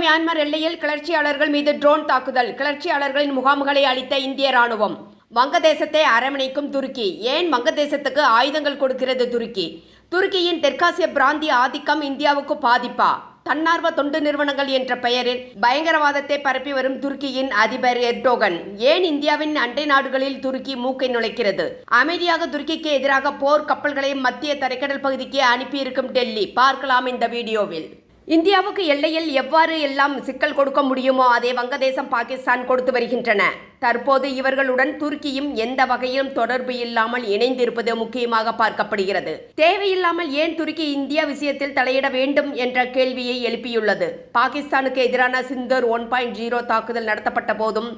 Myanmar எல்லையில் கிளர்ச்சியாளர்கள் மீது ட்ரோன் தாக்குதல். கிளர்ச்சியாளர்களின் முகாம்களை அளித்த இந்திய ராணுவம். வங்கதேசத்தை அரவணைக்கும் துருக்கி. ஏன் வங்கதேசத்துக்கு ஆயுதங்கள் கொடுக்கிறது துருக்கி? துருக்கியின் தெற்காசிய பிராந்திய ஆதிக்கம் இந்தியாவுக்கு பாதிப்பா? தன்னார்வ தொண்டு நிறுவனங்கள் என்ற பெயரில் பயங்கரவாதத்தை பரப்பி வரும் துருக்கியின் அதிபர் எர்டோகன். ஏன் இந்தியாவின் அண்டை நாடுகளில் துருக்கி மூக்கை நுழைக்கிறது? அமைதியாக துருக்கிக்கு எதிராக போர் கப்பல்களை மத்திய தரைக்கடல் பகுதிக்கு அனுப்பியிருக்கும் டெல்லி. பார்க்கலாம் இந்த வீடியோவில். இந்தியாவுக்கு எல்லையில் எவ்வாறு எல்லாம் சிக்கல் கொடுக்க முடியுமோ அதே வங்கதேசம் பாகிஸ்தான் கொடுத்து வருகின்றன. தற்போது இவர்களுடன் துருக்கியும் எந்த வகையிலும் தொடர்பு இல்லாமல் இணைந்திருப்பது முக்கியமாக பார்க்கப்படுகிறது. தேவையில்லாமல் ஏன் துருக்கி இந்தியா விஷயத்தில் தலையிட வேண்டும் என்ற கேள்வியை எழுப்பியுள்ளது. பாகிஸ்தானுக்கு எதிரான சிந்தூர் ஒன் பாயிண்ட் ஜீரோ தாக்குதல் நடத்தப்பட்ட போதும்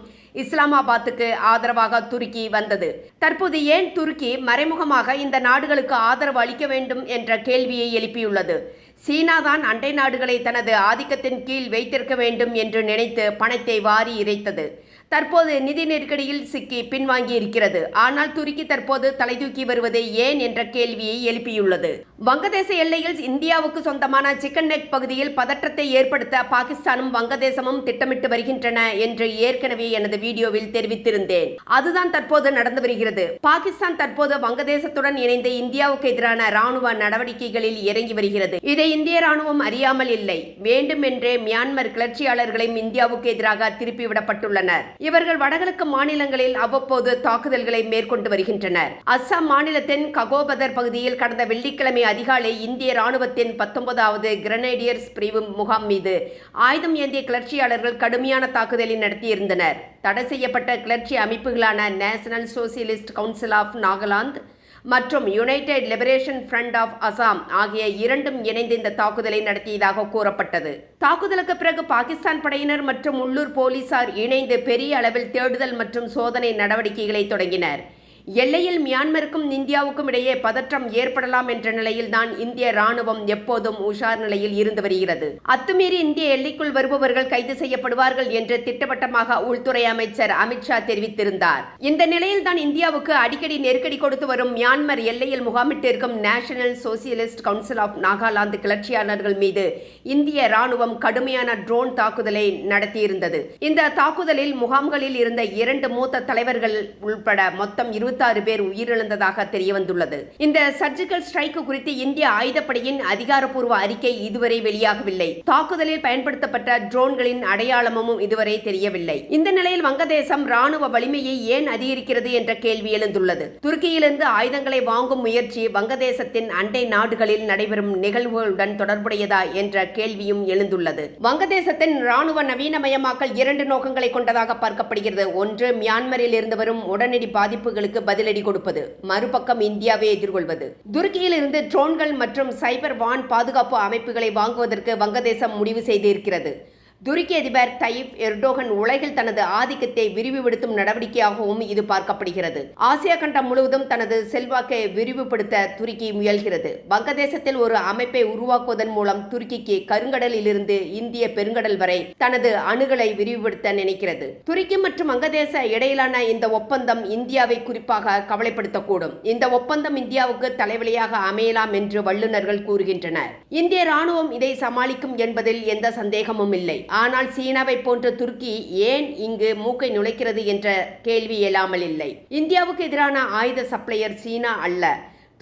இஸ்லாமாபாத்துக்கு ஆதரவாக துருக்கி வந்தது. தற்போது ஏன் துருக்கி மறைமுகமாக இந்த நாடுகளுக்கு ஆதரவு அளிக்க வேண்டும் என்ற கேள்வியை எழுப்பியுள்ளது. சீனா தான் அண்டை நாடுகளை தனது ஆதிக்கத்தின் கீழ் வைத்திருக்க வேண்டும் என்று நினைத்து பணத்தை வாரி இறைத்தது. தற்போது நிதி நெருக்கடியில் சிக்கி பின்வாங்கி இருக்கிறது ஆனால் துருக்கி தற்போது தலை தூக்கி வருவது ஏன் என்ற கேள்வியை எழுப்பியுள்ளது. வங்கதேச எல்லையில் இந்தியாவுக்கு சொந்தமான சிக்கன் நெக் பகுதியில் பதற்றத்தை ஏற்படுத்த பாகிஸ்தானும் வங்கதேசமும் திட்டமிட்டு வருகின்றன என்று ஏற்கனவே எனது வீடியோவில் தெரிவித்திருந்தேன். அதுதான் தற்போது நடந்து வருகிறது. பாகிஸ்தான் தற்போது வங்கதேசத்துடன் இணைந்து இந்தியாவுக்கு எதிரான ராணுவ நடவடிக்கைகளில் இறங்கி வருகிறது. இதை இந்திய ராணுவம் அறியாமல் இல்லை. வேண்டுமென்றே மியான்மர் கிளர்ச்சியாளர்களையும் இந்தியாவுக்கு எதிராக திருப்பிவிடப்பட்டுள்ளனர் இவர்கள் வடகிழக்கு மாநிலங்களில் அவ்வப்போது தாக்குதல்களை மேற்கொண்டு வருகின்றனர். அஸ்ஸாம் மாநிலத்தின் ககோபதர் பகுதியில் கடந்த வெள்ளிக்கிழமை அதிகாலை இந்திய ராணுவத்தின் பத்தொன்பதாவது கிரனேடியர்ஸ் பிரிவு முகாம் மீது ஆயுதம் ஏந்திய கிளர்ச்சியாளர்கள் கடுமையான தாக்குதலை நடத்தியிருந்தனர். தடை செய்யப்பட்ட கிளர்ச்சி அமைப்புகளான national socialist council of Nagaland மற்றும் united liberation front of Assam ஆகிய இரண்டும் இணைந்து இந்த தாக்குதலை நடத்தியதாக கூறப்பட்டது. தாக்குதலுக்கு பிறகு பாகிஸ்தான் படையினர் மற்றும் உள்ளூர் போலீசார் இணைந்து பெரிய அளவில் தேடுதல் மற்றும் சோதனை நடவடிக்கைகளை தொடங்கினர். எல்லையில் மியான்மருக்கும் இந்தியாவுக்கும் இடையே பதற்றம் ஏற்படலாம் என்ற நிலையில்தான் இந்திய ராணுவம் எப்போதும் உஷார் நிலையில் இருந்து வருகிறது. அத்துமீறி இந்திய எல்லைக்குள் வருபவர்கள் கைது செய்யப்படுவார்கள் என்று திட்டவட்டமாக உள்துறை அமைச்சர் அமித்ஷா தெரிவித்திருந்தார். இந்த நிலையில் தான் இந்தியாவுக்கு அடிக்கடி நெருக்கடி கொடுத்து வரும் மியான்மர் எல்லையில் முகாமிட்டிருக்கும் national socialist council of Nagaland கிளர்ச்சியாளர்கள் மீது இந்திய ராணுவம் கடுமையான ட்ரோன் தாக்குதலை நடத்தியிருந்தது. இந்த தாக்குதலில் முகாம்களில் இருந்த இரண்டு மூத்த தலைவர்கள் உள்பட மொத்தம் இருபத்தாறு பேர் உயிரிழந்ததாக தெரியவந்துள்ளது. இந்த சர்ஜிக்கல் ஸ்ட்ரைக் குறித்து இந்திய ஆயுதப்படையின் அதிகாரப்பூர்வ அறிக்கை இதுவரை வெளியாகவில்லை. தாக்குதலில் பயன்படுத்தப்பட்ட ட்ரோன்களின் அடையாளமும் இதுவரை தெரியவில்லை. இந்த நிலையில் வங்கதேசம் ராணுவ வலிமையை ஏன் அதிகரிக்கிறது என்ற கேள்வி எழுந்துள்ளது. துருக்கியிலிருந்து ஆயுதங்களை வாங்கும் முயற்சி வங்கதேசத்தின் அண்டை நாடுகளில் நடைபெறும் நிகழ்வுகளுடன் தொடர்புடையதா என்ற கேள்வியும் எழுந்துள்ளது. வங்கதேசத்தின் ராணுவ நவீனமயமாக்கல் இரண்டு நோக்கங்களை கொண்டதாக பார்க்கப்படுகிறது. ஒன்று மியான்மரில் இருந்து வரும் உடனடி பாதிப்புகளுக்கு பதிலடி கொடுப்பது. மறுபக்கம் இந்தியாவை எதிர்கொள்வது. துருக்கியில் இருந்து ட்ரோன்கள் மற்றும் சைபர் வான் பாதுகாப்பு அமைப்புகளை வாங்குவதற்கு வங்கதேசம் முடிவு செய்திருக்கிறது. துருக்கி அதிபர் தயிப் எர்டோகன் உலகில் தனது ஆதிக்கத்தை விரிவுபடுத்தும் நடவடிக்கையாகவும் இது பார்க்கப்படுகிறது. ஆசியா கண்டம் முழுவதும் தனது செல்வாக்கை விரிவுபடுத்த துருக்கி முயல்கிறது. வங்கதேசத்தில் ஒரு அமைப்பை உருவாக்குவதன் மூலம் துருக்கிக்கு கருங்கடலில் இருந்து இந்திய பெருங்கடல் வரை தனது அணுகளை விரிவுபடுத்த நினைக்கிறது. துருக்கி மற்றும் வங்கதேச இடையிலான இந்த ஒப்பந்தம் இந்தியாவை குறிப்பாக கவலைப்படுத்தக்கூடும். இந்த ஒப்பந்தம் இந்தியாவுக்கு தலைவலியாக அமையலாம் என்று வல்லுநர்கள் கூறுகின்றனர். இந்திய ராணுவம் இதை சமாளிக்கும் என்பதில் எந்த சந்தேகமும் இல்லை. ஆனால் சீனாவை போன்ற துருக்கி ஏன் இங்கு மூக்கை நுழைக்கிறது என்ற கேள்வி எழாமல் இல்லை. இந்தியாவுக்கு எதிரான ஆயுத சப்ளையர் சீனா அல்ல.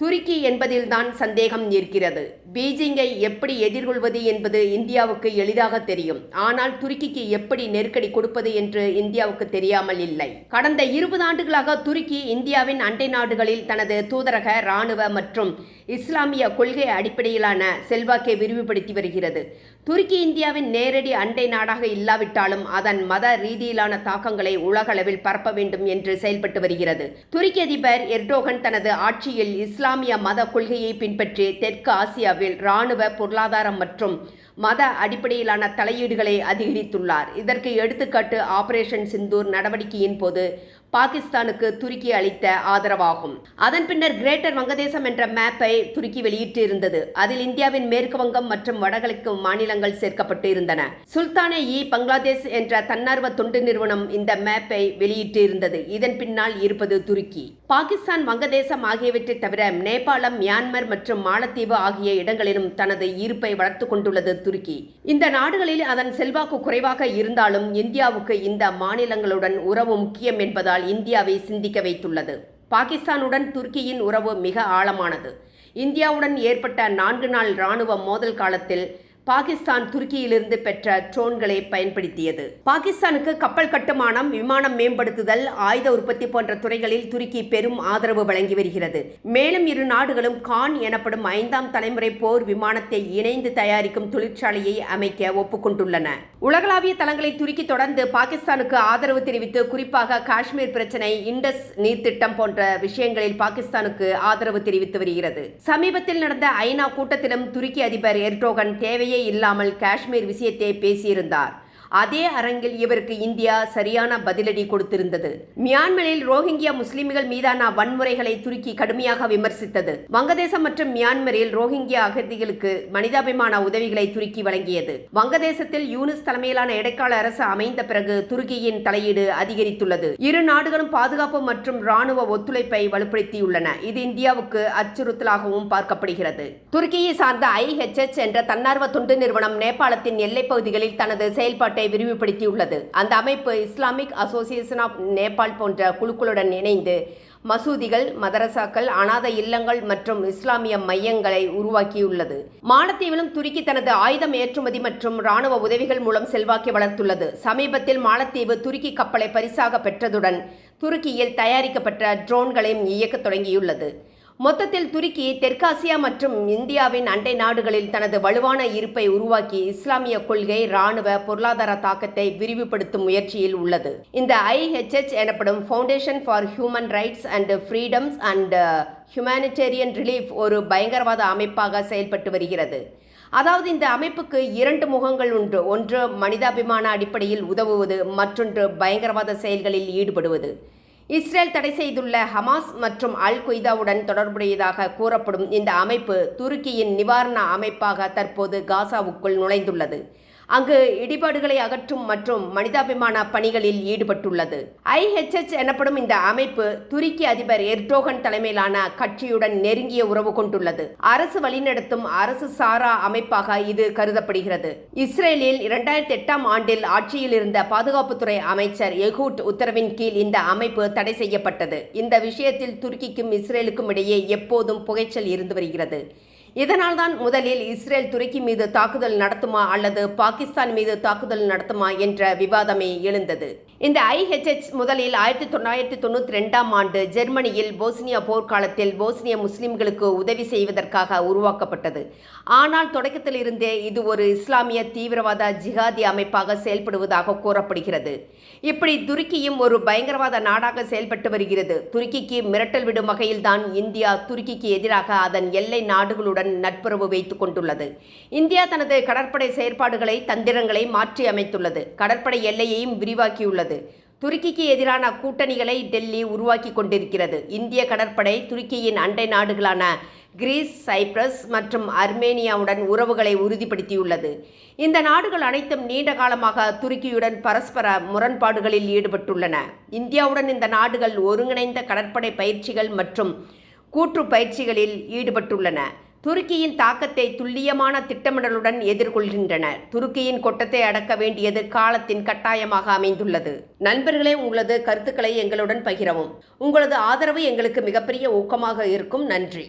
துருக்கி என்பதில்தான் சந்தேகம் இருக்கிறது. பீஜிங்கை எப்படி எதிர்கொள்வது என்பது இந்தியாவுக்கு எளிதாக தெரியும். ஆனால் துருக்கிக்கு எப்படி நெருக்கடி கொடுப்பது என்று இந்தியாவுக்கு தெரியாமல் இல்லை. கடந்த இருபது ஆண்டுகளாக துருக்கி இந்தியாவின் அண்டை நாடுகளில் தனது தூதரக இராணுவ மற்றும் இஸ்லாமிய கொள்கை அடிப்படையிலான செல்வாக்கை விரிவுபடுத்தி வருகிறது. துருக்கி இந்தியாவின் நேரடி அண்டை நாடாக இல்லாவிட்டாலும் அதன் மத ரீதியிலான தாக்கங்களை உலகளவில் பரப்ப வேண்டும் என்று செயல்பட்டு வருகிறது. துருக்கி அதிபர் எர்டோகன் தனது ஆட்சியில் இஸ்லாம் இஸ்லாமிய மத கொள்கையை பின்பற்றி தெற்கு ஆசியாவில் இராணுவ பொருளாதாரம் மற்றும் மத அடிப்படையிலான தலையீடுகளை அதிகரித்துள்ளார். இதற்கு எடுத்துக்காட்டு ஆபரேஷன் சிந்தூர் நடவடிக்கையின் போது பாகிஸ்தானுக்கு துருக்கி அளித்த ஆதரவாகும். அதன் பின்னர் கிரேட்டர் வங்கதேசம் என்ற மேப்பை துருக்கி வெளியிட்டு இருந்தது அதில் இந்தியாவின் மேற்கு வங்கம் மற்றும் வடகிழக்கு மாநிலங்கள் சேர்க்கப்பட்டு இருந்தன சுல்தானே இ. பங்களாதேஷ் என்ற தன்னார்வ தொண்டு நிறுவனம் இந்த மேப்பை வெளியிட்டு இருந்தது இதன் பின்னால் இருப்பது துருக்கி. பாகிஸ்தான் வங்கதேசம் ஆகியவற்றை தவிர நேபாளம் மியான்மர் மற்றும் மாலத்தீவு ஆகிய இடங்களிலும் தனது இருப்பை வளர்த்துக் கொண்டுள்ளது துருக்கி. இந்த நாடுகளில் அதன் செல்வாக்கு குறைவாக இருந்தாலும் இந்தியாவுக்கு இந்த மாநிலங்களுடன் உறவு முக்கியம் என்பதால் இந்தியாவை சிந்திக்க வைத்துள்ளது. பாகிஸ்தானுடன் துருக்கியின் உறவு மிக ஆழமானது. இந்தியாவுடன் ஏற்பட்ட நான்கு நாள் இராணுவ மோதல் காலத்தில் பாகிஸ்தான் துருக்கியிலிருந்து பெற்ற ட்ரோன்களை பயன்படுத்தியது. பாகிஸ்தானுக்கு கப்பல் கட்டுமானம் விமானம் மேம்படுத்துதல் ஆயுத உற்பத்தி போன்ற துறைகளில் துருக்கி பெரும் ஆதரவு வழங்கி வருகிறது. மேலும் இரு நாடுகளும் கான் எனப்படும் ஐந்தாம் தலைமுறை போர் விமானத்தை இணைந்து தயாரிக்கும் தொழிற்சாலையை அமைக்க ஒப்புக்கொண்டுள்ளன. உலகளாவிய தளங்களை துருக்கி தொடர்ந்து பாகிஸ்தானுக்கு ஆதரவு தெரிவித்து குறிப்பாக காஷ்மீர் பிரச்சினை இண்டஸ் நீர்த்திட்டம் போன்ற விஷயங்களில் பாகிஸ்தானுக்கு ஆதரவு தெரிவித்து வருகிறது. சமீபத்தில் நடந்த ஐநா கூட்டத்திலும் துருக்கி அதிபர் எர்டோகன் தேவை இல்லாமல் காஷ்மீர் விஷயத்தை பேசியிருந்தார். அதே அரங்கில் இவருக்கு இந்தியா சரியான பதிலடி கொடுத்திருந்தது. மியான்மரில் ரோஹிங்கியா முஸ்லிம்கள் மீதான வன்முறைகளை துருக்கி கடுமையாக விமர்சித்தது. வங்கதேசம் மற்றும் மியான்மரில் ரோஹிங்கியா அகதிகளுக்கு மனிதாபிமான உதவிகளை துருக்கி வழங்கியது. வங்கதேசத்தில் யூனிஸ் தலைமையிலான இடைக்கால அரசு அமைந்த பிறகு துருக்கியின் தலையீடு அதிகரித்துள்ளது. இரு நாடுகளும் பாதுகாப்பு மற்றும் ராணுவ ஒத்துழைப்பை வலுப்படுத்தியுள்ளன. இது இந்தியாவுக்கு அச்சுறுத்தலாகவும் பார்க்கப்படுகிறது. துருக்கியை சார்ந்த ஐஹெச்எச் என்ற தன்னார்வ தொண்டு நிறுவனம் நேபாளத்தின் எல்லைப் பகுதிகளில் தனது செயல்பாட்டை அமைப்பை விரிவுபடுத்தியுள்ளது. அந்த அமைப்பு இஸ்லாமிக் அசோசியேஷன் ஆஃப் நேபாள் போன்ற குழுக்களுடன் இணைந்து மசூதிகள் மதரசாக்கள் அனாத இல்லங்கள் மற்றும் இஸ்லாமிய மையங்களை உருவாக்கியுள்ளது. மாலத்தீவிலும் துருக்கி தனது ஆயுதம் ஏற்றுமதி மற்றும் ராணுவ உதவிகள் மூலம் செல்வாக்கை வளர்த்துள்ளது. சமீபத்தில் மாலத்தீவு துருக்கி கப்பலை பரிசாக பெற்றதுடன் துருக்கியில் தயாரிக்கப்பட்ட ட்ரோன்களையும் இயக்கத் தொடங்கியுள்ளது. மொத்தத்தில் துருக்கி தெற்காசியா மற்றும் இந்தியாவின் அண்டை நாடுகளில் தனது வலுவான இருப்பை உருவாக்கி இஸ்லாமிய கொள்கை ராணுவ பொருளாதார தாக்கத்தை விரிவுபடுத்தும் முயற்சியில் உள்ளது. இந்த ஐஹெச்எச் எனப்படும் foundation for human rights and freedoms and humanitarian relief ஒரு பயங்கரவாத அமைப்பாக செயல்பட்டு வருகிறது. அதாவது இந்த அமைப்புக்கு இரண்டு முகங்கள் உண்டு. ஒன்று மனிதாபிமான அடிப்படையில் உதவுவது மற்றொன்று பயங்கரவாத செயல்களில் ஈடுபடுவது. இஸ்ரேல் தடை செய்துள்ள ஹமாஸ் மற்றும் அல் கொய்தாவுடன் தொடர்புடையதாக கூறப்படும் இந்த அமைப்பு துருக்கியின் நிவாரண அமைப்பாக தற்போது காசாவுக்குள் நுழைந்துள்ளது. அங்கு இடிபாடுகளை அகற்றும் மற்றும் மனிதாபிமான பணிகளில் ஈடுபட்டுள்ளது. ஐஹெச்எச் எனப்படும் இந்த அமைப்பு துருக்கி அதிபர் எர்டோகன் தலைமையிலான கட்சியுடன் நெருங்கிய உறவு கொண்டுள்ளது. அரசு வழிநடத்தும் அரசு சாரா அமைப்பாக இது கருதப்படுகிறது. இஸ்ரேலில் இரண்டாயிரத்தி எட்டாம் ஆண்டில் ஆட்சியில் இருந்த பாதுகாப்புத்துறை அமைச்சர் எகூட் உத்தரவின் கீழ் இந்த அமைப்பு தடை செய்யப்பட்டது. இந்த விஷயத்தில் துருக்கிக்கும் இஸ்ரேலுக்கும் இடையே எப்போதும் புகைச்சல் இருந்து வருகிறது. இதனால்தான் முதலில் இஸ்ரேல் துருக்கி மீது தாக்குதல் நடத்துமா அல்லது பாகிஸ்தான் மீது தாக்குதல் நடத்துமா என்ற விவாதமே எழுந்தது. இந்த ஐஹெச்எச் முதலில் ஆயிரத்தி தொள்ளாயிரத்தி தொண்ணூற்றி ரெண்டாம் ஆண்டு ஜெர்மனியில் போஸ்னியா போர்க்காலத்தில் போஸ்னிய முஸ்லிம்களுக்கு உதவி செய்வதற்காக உருவாக்கப்பட்டது. ஆனால் தொடக்கத்தில் இருந்தே இது ஒரு இஸ்லாமிய தீவிரவாத ஜிகாதி அமைப்பாக செயல்படுவதாக கூறப்படுகிறது. இப்படி துருக்கியும் ஒரு பயங்கரவாத நாடாக செயல்பட்டு வருகிறது. துருக்கிக்கு மிரட்டல் விடும் வகையில்தான் இந்தியா துருக்கிக்கு எதிராக அதன் எல்லை நாடுகளுடன் நாடுகளுடன் நட்புறவு வைத்துக் கொண்டுள்ளது இந்தியா தனது கடற்படை செயற்பாடுகளை தந்திரங்களை மாற்றி அமைத்துள்ளது. கடற்படை எல்லையையும் விரிவாக்கியுள்ளது. துருக்கிக்கு எதிரான கூட்டணிகளை டெல்லி உருவாக்கி கொண்டிருக்கிறது. இந்திய கடற்படை துருக்கியின் அண்டை நாடுகளான கிரீஸ் சைப்ரஸ் மற்றும் அர்மேனியாவுடன் உறவுகளை உறுதிப்படுத்தியுள்ளது. இந்த நாடுகள் அனைத்தும் நீண்ட காலமாக துருக்கியுடன் பரஸ்பர முரண்பாடுகளில் ஈடுபட்டுள்ளன. இந்தியாவுடன் இந்த நாடுகள் ஒருங்கிணைந்த கடற்படை பயிற்சிகள் மற்றும் கூற்று பயிற்சிகளில் ஈடுபட்டுள்ளன. துருக்கியின் தாக்கத்தை துல்லியமான திட்டமிடலுடன் எதிர்கொள்கின்றனர். துருக்கியின் கொட்டத்தை அடக்க வேண்டியது காலத்தின் கட்டாயமாக அமைந்துள்ளது. நண்பர்களே உங்களது கருத்துக்களை எங்களுடன் பகிரவும். உங்களது ஆதரவு எங்களுக்கு மிகப்பெரிய ஊக்கமாக இருக்கும். நன்றி.